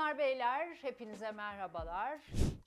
Hanımlar beyler hepinize merhabalar.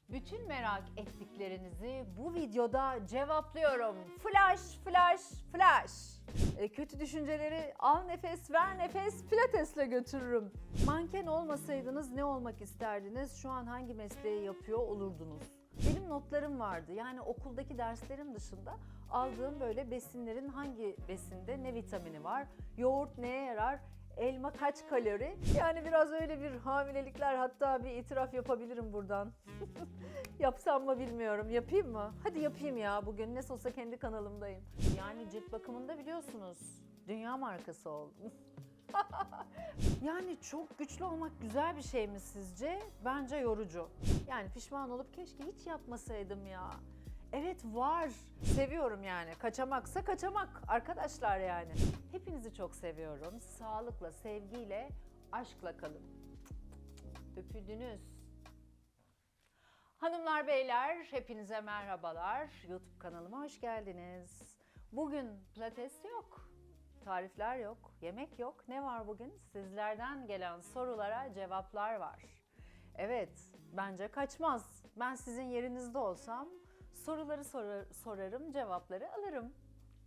Bütün merak ettiklerinizi bu videoda cevaplıyorum. Flash, flash, flash. E, kötü düşünceleri al nefes, ver nefes, pilatesle götürürüm. Manken olmasaydınız ne olmak isterdiniz? Şu an hangi mesleği yapıyor olurdunuz? Benim notlarım vardı. Yani okuldaki derslerim dışında aldığım böyle besinlerin hangi besinde ne vitamini var? Yoğurt neye yarar? Elma kaç kalori? Yani biraz öyle bir hamilelikler hatta bir itiraf yapabilirim buradan. Yapsam mı bilmiyorum. Yapayım mı? Hadi yapayım ya bugün. Ne olsa kendi kanalımdayım. Yani cilt bakımında biliyorsunuz dünya markası oldum. Yani çok güçlü olmak güzel bir şey mi sizce? Bence yorucu. Yani pişman olup keşke hiç yapmasaydım ya. Evet var. Seviyorum yani. Kaçamaksa kaçamak arkadaşlar yani. Hepinizi çok seviyorum. Sağlıkla, sevgiyle, aşkla kalın. Öpüldünüz. Hanımlar beyler hepinize merhabalar. YouTube kanalıma hoş geldiniz. Bugün pilates yok. Tarifler yok, yemek yok. Ne var bugün? Sizlerden gelen sorulara cevaplar var. Evet, bence kaçmaz. Ben sizin yerinizde olsam soruları sorar, sorarım, cevapları alırım.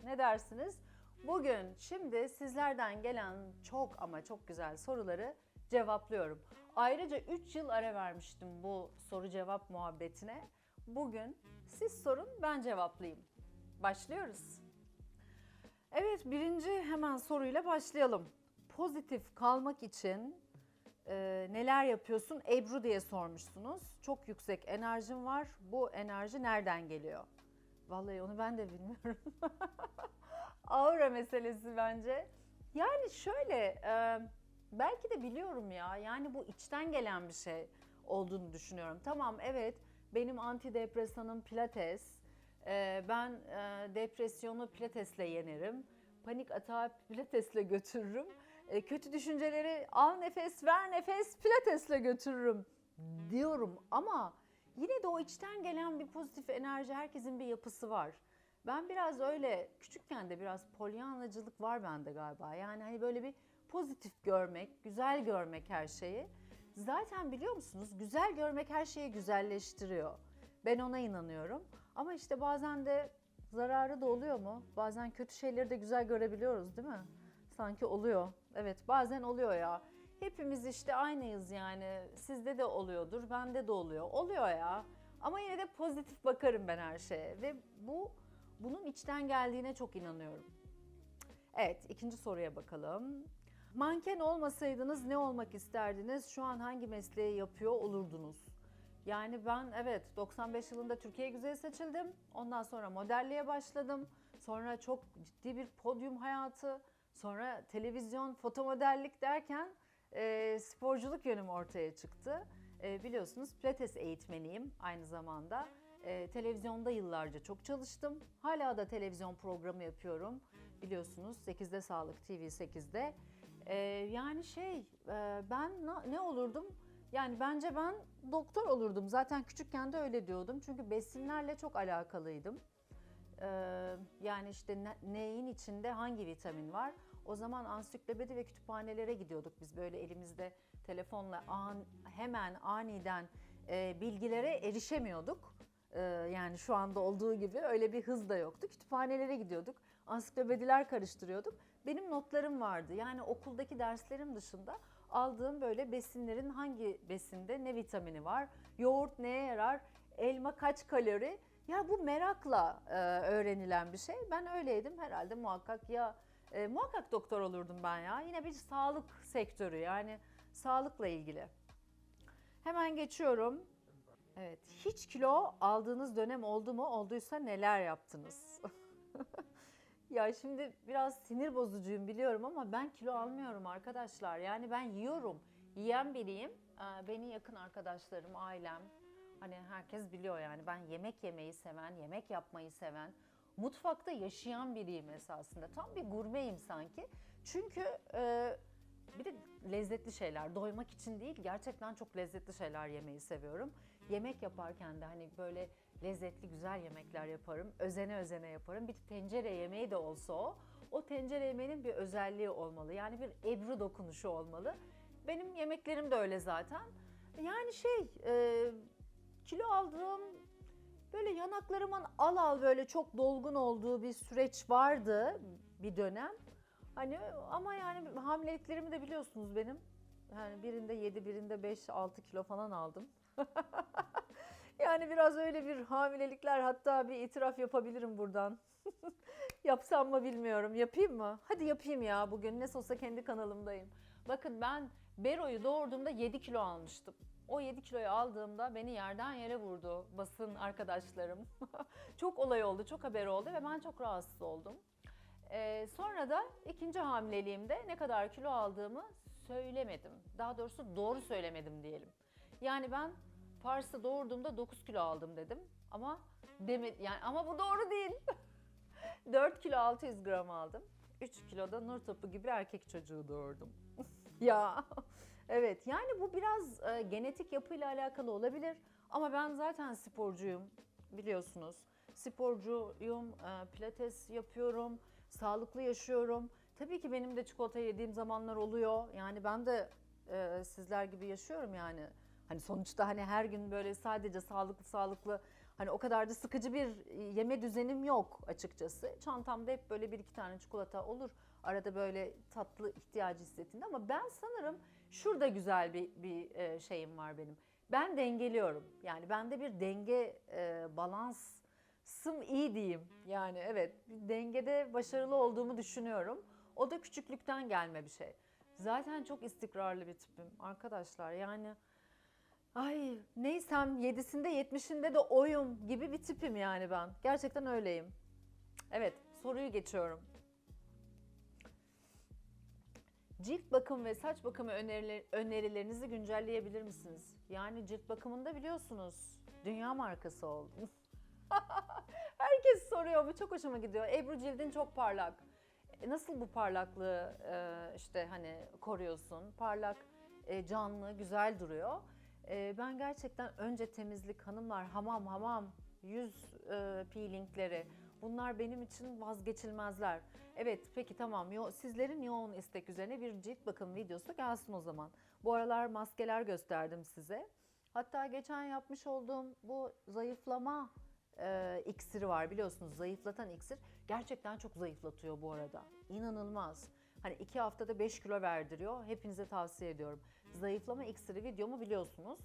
Ne dersiniz? Bugün şimdi sizlerden gelen çok ama çok güzel soruları cevaplıyorum. Ayrıca 3 yıl ara vermiştim bu soru cevap muhabbetine. Bugün siz sorun ben cevaplayayım. Başlıyoruz. Evet birinci hemen soruyla başlayalım. Pozitif kalmak için e, neler yapıyorsun? Ebru diye sormuşsunuz. Çok yüksek enerjim var. Bu enerji nereden geliyor? Vallahi onu ben de bilmiyorum. Aura meselesi bence. Yani şöyle e, belki de biliyorum ya. Yani bu içten gelen bir şey olduğunu düşünüyorum. Tamam evet benim antidepresanım pilates. Ee, ben e, depresyonu pilatesle yenerim. Panik atağı pilatesle götürürüm. E, kötü düşünceleri al nefes, ver nefes, pilatesle götürürüm diyorum ama yine de o içten gelen bir pozitif enerji herkesin bir yapısı var. Ben biraz öyle küçükken de biraz polyanlacılık var bende galiba. Yani hani böyle bir pozitif görmek, güzel görmek her şeyi. Zaten biliyor musunuz güzel görmek her şeyi güzelleştiriyor. Ben ona inanıyorum. Ama işte bazen de zararı da oluyor mu? Bazen kötü şeyleri de güzel görebiliyoruz değil mi? Sanki oluyor. Evet bazen oluyor ya. Hepimiz işte aynıyız yani. Sizde de oluyordur, bende de oluyor. Oluyor ya. Ama yine de pozitif bakarım ben her şeye ve bu bunun içten geldiğine çok inanıyorum. Evet, ikinci soruya bakalım. Manken olmasaydınız ne olmak isterdiniz? Şu an hangi mesleği yapıyor olurdunuz? Yani ben evet 95 yılında Türkiye Güzeli seçildim. Ondan sonra modelliğe başladım. Sonra çok ciddi bir podyum hayatı. Sonra televizyon, fotomodellik derken e, sporculuk yönüm ortaya çıktı. E, biliyorsunuz pilates eğitmeniyim aynı zamanda. E, televizyonda yıllarca çok çalıştım. Hala da televizyon programı yapıyorum. Biliyorsunuz 8'de Sağlık TV 8'de. E, yani şey e, ben na- ne olurdum? Yani bence ben doktor olurdum. Zaten küçükken de öyle diyordum. Çünkü besinlerle çok alakalıydım. Ee, yani işte ne- neyin içinde hangi vitamin var? O zaman ansiklopedi ve kütüphanelere gidiyorduk. Biz böyle elimizde telefonla an, hemen aniden e, bilgilere erişemiyorduk. Ee, yani şu anda olduğu gibi öyle bir hız da yoktu. Kütüphanelere gidiyorduk. Ansiklopediler karıştırıyorduk. Benim notlarım vardı. Yani okuldaki derslerim dışında aldığım böyle besinlerin hangi besinde ne vitamini var? Yoğurt neye yarar? Elma kaç kalori? Ya bu merakla e, öğrenilen bir şey. Ben öyleydim herhalde muhakkak ya e, muhakkak doktor olurdum ben ya. Yine bir sağlık sektörü yani sağlıkla ilgili. Hemen geçiyorum. Evet, hiç kilo aldığınız dönem oldu mu? Olduysa neler yaptınız? ya şimdi biraz sinir bozucuyum biliyorum ama ben kilo almıyorum arkadaşlar. Yani ben yiyorum. Yiyen biriyim. Ee, Beni yakın arkadaşlarım, ailem, hani herkes biliyor yani ben yemek yemeyi seven, yemek yapmayı seven, mutfakta yaşayan biriyim esasında. Tam bir gurmeyim sanki. Çünkü e, bir de lezzetli şeyler, doymak için değil, gerçekten çok lezzetli şeyler yemeyi seviyorum. Yemek yaparken de hani böyle lezzetli güzel yemekler yaparım. Özene özene yaparım. Bir tencere yemeği de olsa o. O tencere yemeğinin bir özelliği olmalı. Yani bir ebru dokunuşu olmalı. Benim yemeklerim de öyle zaten. Yani şey, e, kilo aldığım böyle yanaklarımın al al böyle çok dolgun olduğu bir süreç vardı bir dönem. Hani ama yani hamileliklerimi de biliyorsunuz benim. Yani birinde 7, birinde 5-6 kilo falan aldım. yani biraz öyle bir hamilelikler hatta bir itiraf yapabilirim buradan. Yapsam mı bilmiyorum. Yapayım mı? Hadi yapayım ya bugün. Ne olsa kendi kanalımdayım. Bakın ben Bero'yu doğurduğumda 7 kilo almıştım. O 7 kiloyu aldığımda beni yerden yere vurdu basın arkadaşlarım. çok olay oldu, çok haber oldu ve ben çok rahatsız oldum. Ee, sonra da ikinci hamileliğimde ne kadar kilo aldığımı söylemedim. Daha doğrusu doğru söylemedim diyelim. Yani ben Pars'ı doğurduğumda 9 kilo aldım dedim. Ama deme, yani ama bu doğru değil. 4 kilo 600 gram aldım. 3 kiloda nur topu gibi erkek çocuğu doğurdum. ya evet yani bu biraz e, genetik yapıyla alakalı olabilir. Ama ben zaten sporcuyum biliyorsunuz. Sporcuyum, e, pilates yapıyorum, sağlıklı yaşıyorum. Tabii ki benim de çikolata yediğim zamanlar oluyor. Yani ben de e, sizler gibi yaşıyorum yani. Hani sonuçta hani her gün böyle sadece sağlıklı sağlıklı hani o kadar da sıkıcı bir yeme düzenim yok açıkçası. Çantamda hep böyle bir iki tane çikolata olur. Arada böyle tatlı ihtiyacı hissettiğinde ama ben sanırım şurada güzel bir, bir e, şeyim var benim. Ben dengeliyorum. Yani bende bir denge e, balansım iyi diyeyim. Yani evet dengede başarılı olduğumu düşünüyorum. O da küçüklükten gelme bir şey. Zaten çok istikrarlı bir tipim arkadaşlar. Yani ay neysem yedisinde yetmişinde de oyum gibi bir tipim yani ben. Gerçekten öyleyim. Evet soruyu geçiyorum. Cilt bakım ve saç bakımı öneriler, önerilerinizi güncelleyebilir misiniz? Yani cilt bakımında biliyorsunuz dünya markası oldum. Herkes soruyor bu çok hoşuma gidiyor. Ebru cildin çok parlak. E, Nasıl bu parlaklığı e, işte hani koruyorsun? Parlak, e, canlı, güzel duruyor. E, Ben gerçekten önce temizlik, hanımlar hamam hamam, yüz e, peelingleri bunlar benim için vazgeçilmezler. Evet peki tamam Yo- sizlerin yoğun istek üzerine bir cilt bakım videosu gelsin o zaman. Bu aralar maskeler gösterdim size. Hatta geçen yapmış olduğum bu zayıflama e, iksiri var biliyorsunuz zayıflatan iksir gerçekten çok zayıflatıyor bu arada. İnanılmaz. Hani iki haftada 5 kilo verdiriyor. Hepinize tavsiye ediyorum. Zayıflama iksiri videomu biliyorsunuz.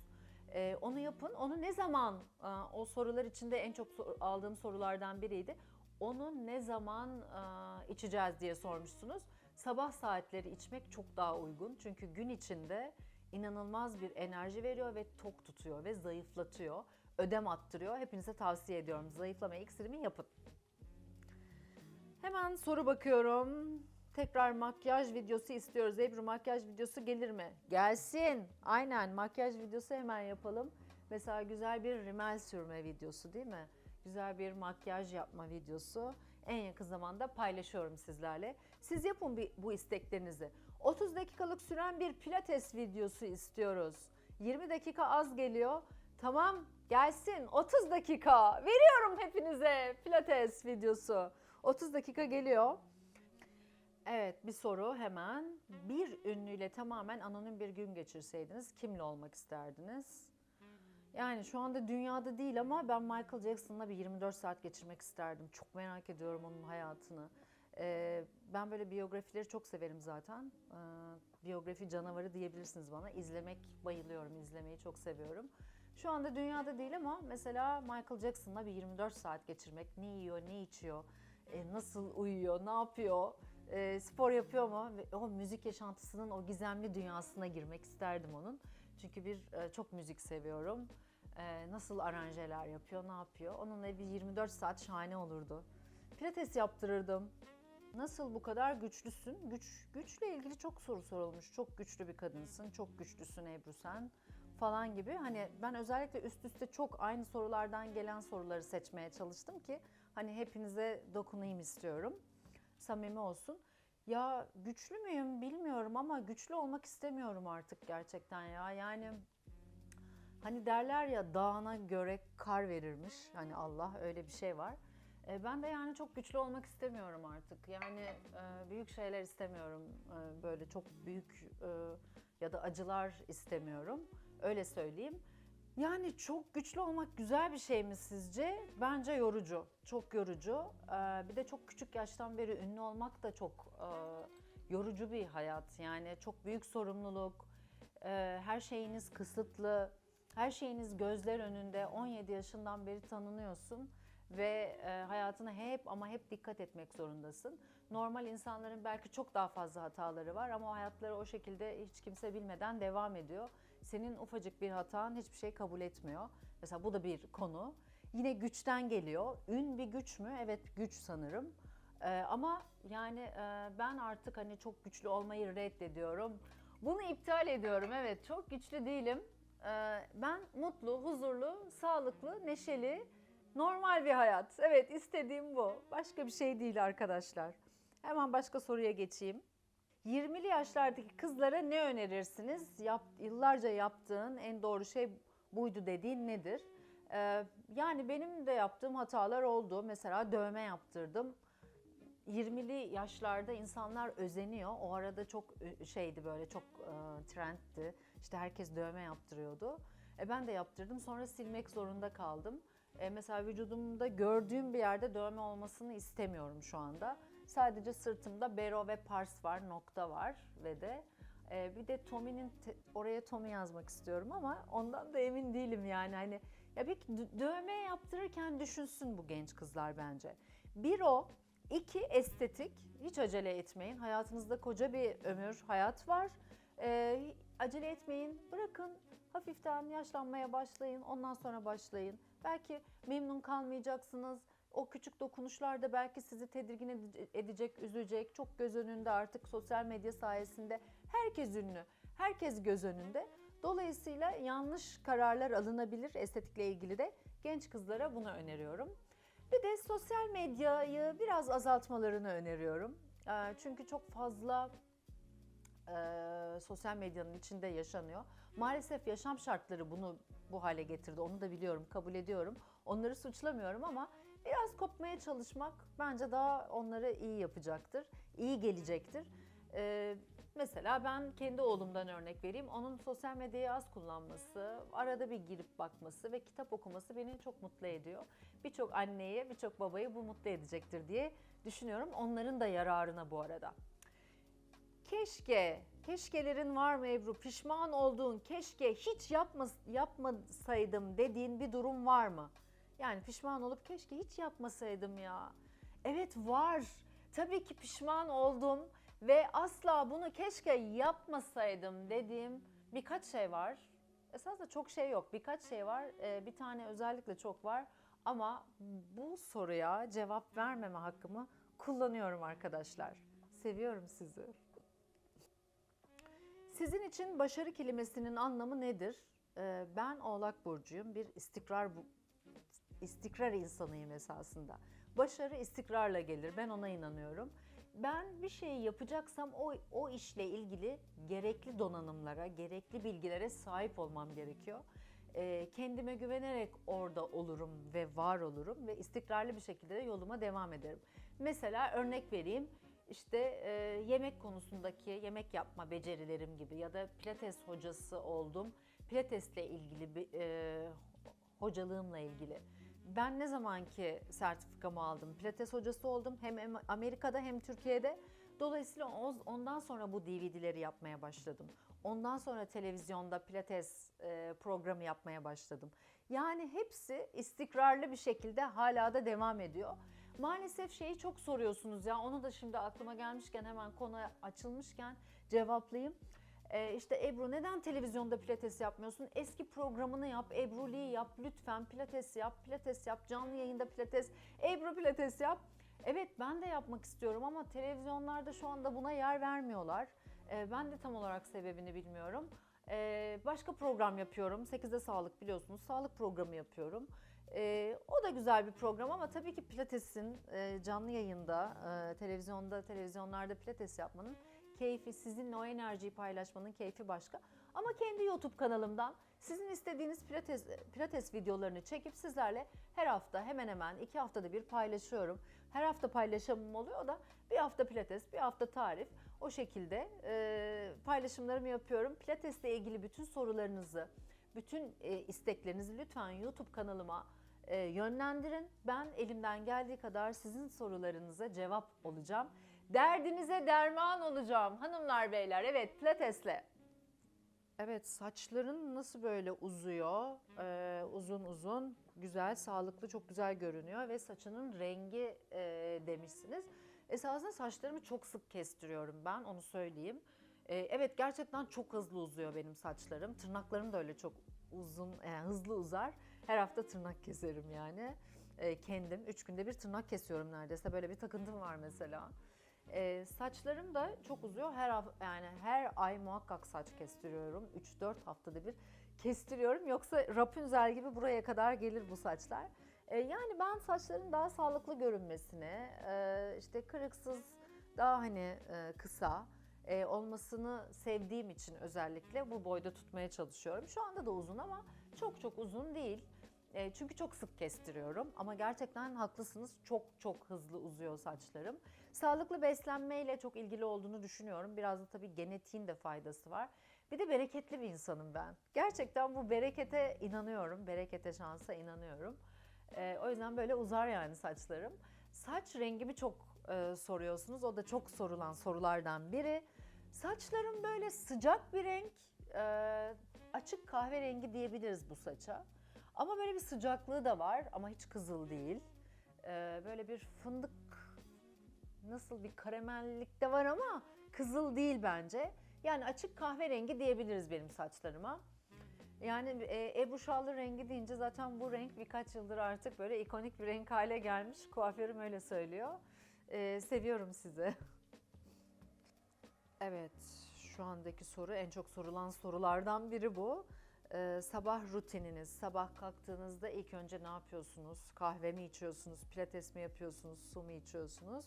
E, onu yapın. Onu ne zaman e, o sorular içinde en çok sor- aldığım sorulardan biriydi. Onu ne zaman e, içeceğiz diye sormuşsunuz. Sabah saatleri içmek çok daha uygun. Çünkü gün içinde inanılmaz bir enerji veriyor ve tok tutuyor ve zayıflatıyor. Ödem attırıyor. Hepinize tavsiye ediyorum. Zayıflama iksirimi yapın. Hemen soru bakıyorum. Tekrar makyaj videosu istiyoruz. Ebru makyaj videosu gelir mi? Gelsin. Aynen makyaj videosu hemen yapalım. Mesela güzel bir rimel sürme videosu değil mi? Güzel bir makyaj yapma videosu. En yakın zamanda paylaşıyorum sizlerle. Siz yapın bir, bu isteklerinizi. 30 dakikalık süren bir pilates videosu istiyoruz. 20 dakika az geliyor. Tamam gelsin 30 dakika. Veriyorum hepinize pilates videosu. 30 dakika geliyor. Evet bir soru hemen. Bir ünlüyle tamamen anonim bir gün geçirseydiniz kimle olmak isterdiniz? Yani şu anda dünyada değil ama ben Michael Jackson'la bir 24 saat geçirmek isterdim. Çok merak ediyorum onun hayatını. Ee, ben böyle biyografileri çok severim zaten. Ee, biyografi canavarı diyebilirsiniz bana. İzlemek bayılıyorum, izlemeyi çok seviyorum. Şu anda dünyada değil ama mesela Michael Jackson'la bir 24 saat geçirmek. Ne yiyor, ne içiyor, e, nasıl uyuyor, ne yapıyor, e, spor yapıyor mu? Ve o müzik yaşantısının o gizemli dünyasına girmek isterdim onun. Çünkü bir e, çok müzik seviyorum. E, nasıl aranjeler yapıyor, ne yapıyor? Onunla bir 24 saat şahane olurdu. Pilates yaptırırdım. Nasıl bu kadar güçlüsün? Güç güçle ilgili çok soru sorulmuş. Çok güçlü bir kadınsın, çok güçlüsün Ebru sen falan gibi. Hani ben özellikle üst üste çok aynı sorulardan gelen soruları seçmeye çalıştım ki hani hepinize dokunayım istiyorum. Samimi olsun. Ya güçlü müyüm bilmiyorum ama güçlü olmak istemiyorum artık gerçekten ya. Yani hani derler ya dağına göre kar verirmiş. Hani Allah öyle bir şey var. E, ben de yani çok güçlü olmak istemiyorum artık. Yani e, büyük şeyler istemiyorum. E, böyle çok büyük e, ya da acılar istemiyorum. Öyle söyleyeyim. Yani çok güçlü olmak güzel bir şey mi sizce? Bence yorucu. Çok yorucu. Ee, bir de çok küçük yaştan beri ünlü olmak da çok e, yorucu bir hayat. Yani çok büyük sorumluluk. Ee, her şeyiniz kısıtlı. Her şeyiniz gözler önünde. 17 yaşından beri tanınıyorsun ve e, hayatına hep ama hep dikkat etmek zorundasın. Normal insanların belki çok daha fazla hataları var ama hayatları o şekilde hiç kimse bilmeden devam ediyor. Senin ufacık bir hatan hiçbir şey kabul etmiyor. Mesela bu da bir konu. Yine güçten geliyor. Ün bir güç mü? Evet güç sanırım. Ee, ama yani e, ben artık hani çok güçlü olmayı reddediyorum. Bunu iptal ediyorum. Evet çok güçlü değilim. Ee, ben mutlu, huzurlu, sağlıklı, neşeli, normal bir hayat. Evet istediğim bu. Başka bir şey değil arkadaşlar. Hemen başka soruya geçeyim. 20'li yaşlardaki kızlara ne önerirsiniz? Yap, yıllarca yaptığın en doğru şey buydu dediğin nedir? Ee, yani benim de yaptığım hatalar oldu. Mesela dövme yaptırdım. 20'li yaşlarda insanlar özeniyor. O arada çok e, şeydi böyle çok e, trendti. İşte herkes dövme yaptırıyordu. E ben de yaptırdım. Sonra silmek zorunda kaldım. E mesela vücudumda gördüğüm bir yerde dövme olmasını istemiyorum şu anda. Sadece sırtımda bero ve pars var, nokta var ve de e, bir de Tommy'nin oraya Tommy yazmak istiyorum ama ondan da emin değilim yani hani ya bir dö- dövme yaptırırken düşünsün bu genç kızlar bence. Bir o, iki estetik. Hiç acele etmeyin. Hayatınızda koca bir ömür, hayat var. E, acele etmeyin. Bırakın hafiften yaşlanmaya başlayın. Ondan sonra başlayın. Belki memnun kalmayacaksınız. O küçük dokunuşlar da belki sizi tedirgin ede- edecek, üzecek. Çok göz önünde artık sosyal medya sayesinde herkes ünlü, herkes göz önünde. Dolayısıyla yanlış kararlar alınabilir estetikle ilgili de genç kızlara bunu öneriyorum. Bir de sosyal medyayı biraz azaltmalarını öneriyorum. Ee, Çünkü çok fazla e, sosyal medyanın içinde yaşanıyor. Maalesef yaşam şartları bunu bu hale getirdi. Onu da biliyorum, kabul ediyorum. Onları suçlamıyorum ama biraz kopmaya çalışmak bence daha onları iyi yapacaktır, iyi gelecektir. Ee, mesela ben kendi oğlumdan örnek vereyim. Onun sosyal medyayı az kullanması, arada bir girip bakması ve kitap okuması beni çok mutlu ediyor. Birçok anneye, birçok babayı bu mutlu edecektir diye düşünüyorum. Onların da yararına bu arada. Keşke, keşkelerin var mı Ebru? Pişman olduğun, keşke hiç yapma, yapmasaydım dediğin bir durum var mı? Yani pişman olup keşke hiç yapmasaydım ya. Evet var. Tabii ki pişman oldum ve asla bunu keşke yapmasaydım dediğim birkaç şey var. Esasında çok şey yok. Birkaç şey var. Ee, bir tane özellikle çok var. Ama bu soruya cevap vermeme hakkımı kullanıyorum arkadaşlar. Seviyorum sizi. Sizin için başarı kelimesinin anlamı nedir? Ee, ben Oğlak Burcu'yum. Bir istikrar istikrar insanıyım esasında. Başarı istikrarla gelir. Ben ona inanıyorum. Ben bir şeyi yapacaksam o, o işle ilgili gerekli donanımlara, gerekli bilgilere sahip olmam gerekiyor. Ee, kendime güvenerek orada olurum ve var olurum ve istikrarlı bir şekilde de yoluma devam ederim. Mesela örnek vereyim. İşte e, yemek konusundaki yemek yapma becerilerim gibi ya da pilates hocası oldum. Pilatesle ilgili bir e, hocalığımla ilgili. Ben ne zamanki sertifikamı aldım, pilates hocası oldum hem em- Amerika'da hem Türkiye'de. Dolayısıyla ondan sonra bu DVD'leri yapmaya başladım. Ondan sonra televizyonda pilates e, programı yapmaya başladım. Yani hepsi istikrarlı bir şekilde hala da devam ediyor. Maalesef şeyi çok soruyorsunuz ya onu da şimdi aklıma gelmişken hemen konu açılmışken cevaplayayım. Ee, işte Ebru neden televizyonda pilates yapmıyorsun? Eski programını yap, Ebru Lee yap, lütfen pilates yap, pilates yap, canlı yayında pilates, Ebru pilates yap. Evet ben de yapmak istiyorum ama televizyonlarda şu anda buna yer vermiyorlar. Ee, ben de tam olarak sebebini bilmiyorum. Ee, başka program yapıyorum. 8'de sağlık biliyorsunuz. Sağlık programı yapıyorum. Ee, o da güzel bir program ama tabii ki pilatesin e, canlı yayında, e, televizyonda, televizyonlarda pilates yapmanın keyfi, sizinle o enerjiyi paylaşmanın keyfi başka. Ama kendi YouTube kanalımdan sizin istediğiniz pilates, pilates videolarını çekip sizlerle her hafta hemen hemen iki haftada bir paylaşıyorum. Her hafta paylaşımım oluyor da bir hafta pilates, bir hafta tarif. O şekilde e, paylaşımlarımı yapıyorum. Pilatesle ilgili bütün sorularınızı, Bütün e, isteklerinizi lütfen YouTube kanalıma e, yönlendirin. Ben elimden geldiği kadar sizin sorularınıza cevap olacağım. Derdinize derman olacağım hanımlar beyler. Evet pilatesle. Evet saçların nasıl böyle uzuyor? Ee, uzun uzun, güzel, sağlıklı, çok güzel görünüyor ve saçının rengi e, demişsiniz. Esasında saçlarımı çok sık kestiriyorum ben onu söyleyeyim. Ee, evet gerçekten çok hızlı uzuyor benim saçlarım. Tırnaklarım da öyle çok uzun, yani hızlı uzar. Her hafta tırnak keserim yani. Ee, kendim üç günde bir tırnak kesiyorum neredeyse. Böyle bir takıntım var mesela. Ee, saçlarım da çok uzuyor. Her yani her ay muhakkak saç kestiriyorum. 3-4 haftada bir kestiriyorum. Yoksa Rapunzel gibi buraya kadar gelir bu saçlar. Ee, yani ben saçların daha sağlıklı görünmesini, e, işte kırıksız, daha hani e, kısa e, olmasını sevdiğim için özellikle bu boyda tutmaya çalışıyorum. Şu anda da uzun ama çok çok uzun değil. E, çünkü çok sık kestiriyorum ama gerçekten haklısınız çok çok hızlı uzuyor saçlarım. Sağlıklı beslenmeyle çok ilgili olduğunu düşünüyorum. Biraz da tabii genetiğin de faydası var. Bir de bereketli bir insanım ben. Gerçekten bu berekete inanıyorum. Berekete, şansa inanıyorum. E, o yüzden böyle uzar yani saçlarım. Saç rengimi çok e, soruyorsunuz. O da çok sorulan sorulardan biri. Saçlarım böyle sıcak bir renk, e, açık kahverengi diyebiliriz bu saça. Ama böyle bir sıcaklığı da var ama hiç kızıl değil. E, böyle bir fındık nasıl bir karamellik de var ama kızıl değil bence. Yani açık kahverengi diyebiliriz benim saçlarıma. Yani e, Ebru Şallı rengi deyince zaten bu renk birkaç yıldır artık böyle ikonik bir renk hale gelmiş. Kuaförüm öyle söylüyor. E, seviyorum sizi. Evet, şu andaki soru en çok sorulan sorulardan biri bu. Ee, sabah rutininiz, sabah kalktığınızda ilk önce ne yapıyorsunuz? Kahve mi içiyorsunuz, pilates mi yapıyorsunuz, su mu içiyorsunuz?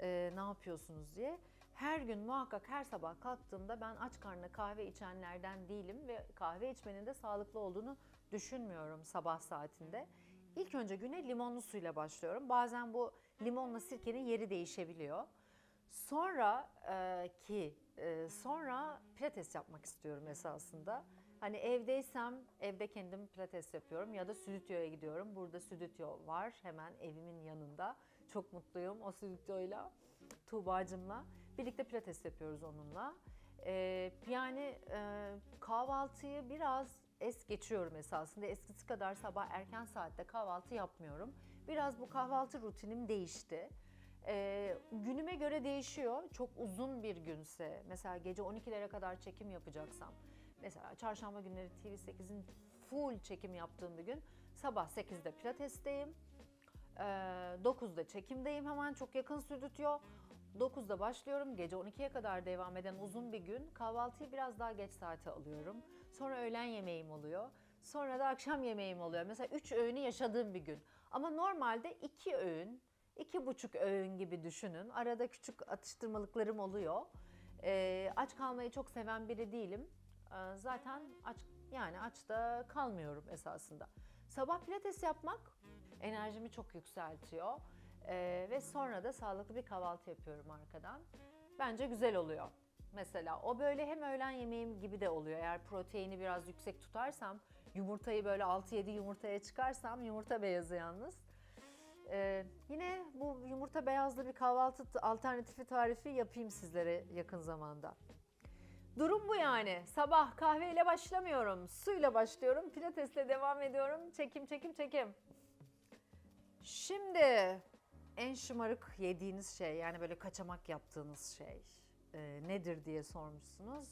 Ee, ne yapıyorsunuz diye. Her gün muhakkak her sabah kalktığımda ben aç karnına kahve içenlerden değilim ve kahve içmenin de sağlıklı olduğunu düşünmüyorum sabah saatinde. İlk önce güne limonlu suyla başlıyorum. Bazen bu limonla sirkenin yeri değişebiliyor. Sonra e, ki e, sonra pilates yapmak istiyorum esasında. Hani evdeysem evde kendim pilates yapıyorum ya da stüdyoya gidiyorum. Burada stüdyo var hemen evimin yanında. Çok mutluyum o stüdyoyla, Tuğba'cımla. Birlikte pilates yapıyoruz onunla. E, yani e, kahvaltıyı biraz es geçiyorum esasında. Eskisi kadar sabah erken saatte kahvaltı yapmıyorum. Biraz bu kahvaltı rutinim değişti. Ee, günüme göre değişiyor. Çok uzun bir günse, mesela gece 12'lere kadar çekim yapacaksam, mesela çarşamba günleri TV8'in full çekim yaptığım bir gün, sabah 8'de pilatesteyim, ee, 9'da çekimdeyim hemen çok yakın stüdyo. 9'da başlıyorum. Gece 12'ye kadar devam eden uzun bir gün. Kahvaltıyı biraz daha geç saate alıyorum. Sonra öğlen yemeğim oluyor. Sonra da akşam yemeğim oluyor. Mesela 3 öğünü yaşadığım bir gün. Ama normalde 2 öğün, iki buçuk öğün gibi düşünün. Arada küçük atıştırmalıklarım oluyor. Ee, aç kalmayı çok seven biri değilim. Ee, zaten aç yani aç da kalmıyorum esasında. Sabah pilates yapmak enerjimi çok yükseltiyor. Ee, ve sonra da sağlıklı bir kahvaltı yapıyorum arkadan. Bence güzel oluyor. Mesela o böyle hem öğlen yemeğim gibi de oluyor. Eğer proteini biraz yüksek tutarsam, yumurtayı böyle 6-7 yumurtaya çıkarsam, yumurta beyazı yalnız. Ee, yine bu yumurta beyazlı bir kahvaltı alternatifi tarifi yapayım sizlere yakın zamanda. Durum bu yani. Sabah kahveyle başlamıyorum. Suyla başlıyorum. Pilatesle devam ediyorum. Çekim çekim çekim. Şimdi en şımarık yediğiniz şey yani böyle kaçamak yaptığınız şey e, nedir diye sormuşsunuz.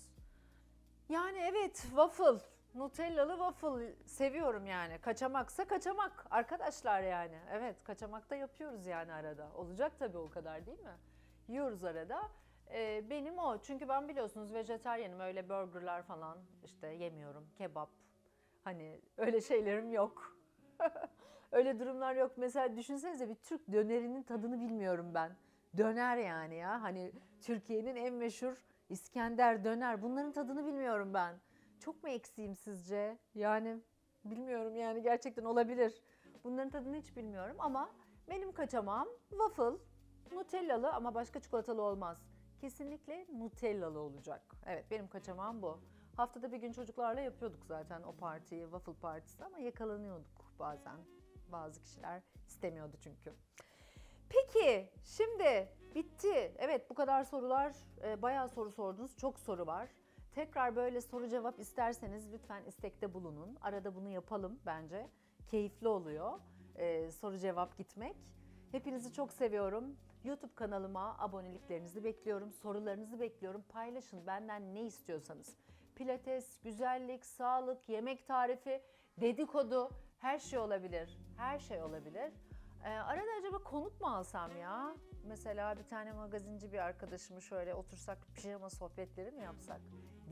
Yani evet waffle. Nutellalı waffle seviyorum yani. Kaçamaksa kaçamak arkadaşlar yani. Evet kaçamak da yapıyoruz yani arada. Olacak tabii o kadar değil mi? Yiyoruz arada. Ee, benim o. Çünkü ben biliyorsunuz vejetaryenim. Öyle burgerlar falan işte yemiyorum. Kebap. Hani öyle şeylerim yok. öyle durumlar yok. Mesela düşünsenize bir Türk dönerinin tadını bilmiyorum ben. Döner yani ya. Hani Türkiye'nin en meşhur İskender döner. Bunların tadını bilmiyorum ben. Çok mu eksiğim sizce? Yani bilmiyorum yani gerçekten olabilir. Bunların tadını hiç bilmiyorum ama benim kaçamam waffle, nutellalı ama başka çikolatalı olmaz. Kesinlikle nutellalı olacak. Evet benim kaçamam bu. Haftada bir gün çocuklarla yapıyorduk zaten o partiyi, waffle partisi ama yakalanıyorduk bazen. Bazı kişiler istemiyordu çünkü. Peki şimdi bitti. Evet bu kadar sorular, e, bayağı soru sordunuz. Çok soru var. Tekrar böyle soru cevap isterseniz lütfen istekte bulunun. Arada bunu yapalım bence. Keyifli oluyor e, soru cevap gitmek. Hepinizi çok seviyorum. YouTube kanalıma aboneliklerinizi bekliyorum, sorularınızı bekliyorum. Paylaşın benden ne istiyorsanız. Pilates, güzellik, sağlık, yemek tarifi, dedikodu her şey olabilir. Her şey olabilir. Ee, arada acaba konuk mu alsam ya? Mesela bir tane magazinci bir arkadaşımı şöyle otursak pijama sohbetleri mi yapsak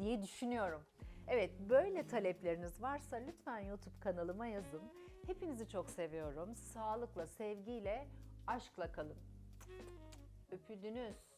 diye düşünüyorum. Evet böyle talepleriniz varsa lütfen YouTube kanalıma yazın. Hepinizi çok seviyorum. Sağlıkla, sevgiyle, aşkla kalın. Öpüldünüz.